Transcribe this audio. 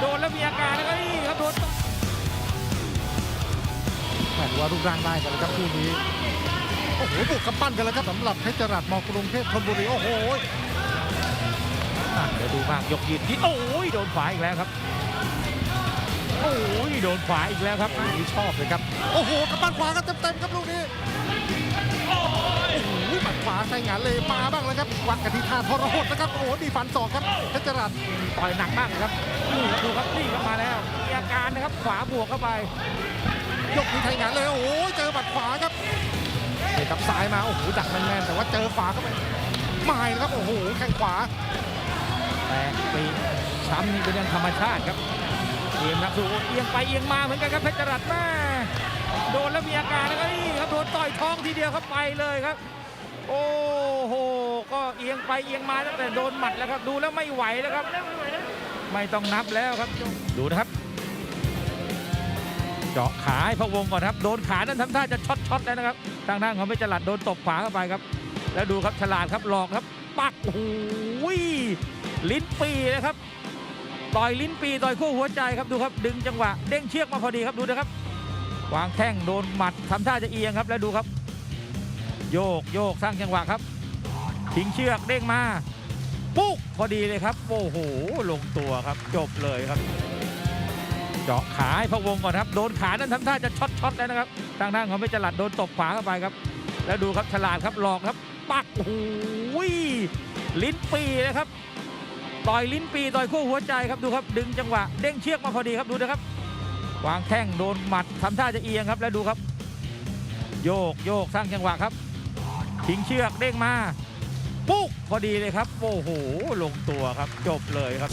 โดนแล้วมีอาการแล้วก็นี่ครับโดนแต่ว่ารูปร่างได้กันเลยครับคู่นี้ โอ้โหบุกกำปั้นกันแล้วครับสำหรับเพชรจรัสมกรุงเทพธนบุรีโอ้โหอะเดี๋ยวดูบ้างยกยืนที่โอ้ยโดนขวาอีกแล้วครับ โอ้ยโดนขวาอีกแล้วครับนี่ชอบเลยครับ โอ้โหกำปั้นขวากันเต็มๆครับลูกนี้ โอ้โหหมัดขวาใส่งานเลยมาบ้างแล้วครับวัดกันที่ท่าทรหดนะครับโอ้โหดีฟันศอกครับเพชรจรัสต่อยหนักมากเลยครับนี่ครับดูครับนี่ครับมาแล้วมีอาการนะครับขวาบวกเข้าไป ยกนี้ใส่งานเลยโอ้โหเจอหมัดขวาครับเตะกับซ้ายมาโอ้โหดักแน่นๆแต่ว่าเจอขวาเข้าไปไม่นะครับโอ้โหแข้งขวาแต่ปีกช้ำนี่เป็นเรื่องธรรมชาติครับเอียงนักสู้เอียงไปเอียงมาเหมือนกันครับเพชรจรัสแม่ โดนแล้วมีอาการแล้วก็นี่ครับโดนต่อยท้องทีเดียวครับไปเลยครับ โอ้โหก็เอียงไปเอียงมาตั้งแต่โดนหมัดแล้วครับ ดูแล้วไม่ไหวแล้วครับ ไม่ต้องนับแล้วครับ ดูนะครับ เจาะขาให้พะวงก่อนครับ โดนขานั้นทำท่าจะช็อตช็อตแล้วนะครับทางด้านของเพชรจรัสโดนตบขวาเข้าไปครับ แล้วดูครับฉลาดครับหลอกครับ ปักโอ้โหลิ้นปีนะครับต่อยลิ้นปีต่อยคู่หัวใจครับดูครับ ดึงจังหวะเด้งเชือกมาพอดีครับดูนะครับ วางแข้งโดนหมัดทำท่าจะเอียงครับแล้วดูครับ โยกโยกสร้างจังหวะครับทิ้งเชือกเด้งมา ปุ๊กพอดีเลยครับ โอ้โหลงตัวครับ จบเลยครับ เจาะขาให้พะวงก่อนครับ โดนขานั้นทำท่าจะช็อตช็อตแล้วนะครับทางด้านของเพชรจรัสโดนตบขวาเข้าไปครับ แล้วดูครับฉลาดครับหลอกครับ ปักโอ้โหลิ้นปีนะครับต่อยลิ้นปีต่อยคู่หัวใจครับดูครับ ดึงจังหวะเด้งเชือกมาพอดีครับดูนะครับ วางแข้งโดนหมัดทำท่าจะเอียงครับแล้วดูครับ โยกโยกสร้างจังหวะครับทิ้งเชือกเด้งมา ปุ๊กพอดีเลยครับ โอ้โห ลงตัวครับ จบเลยครับ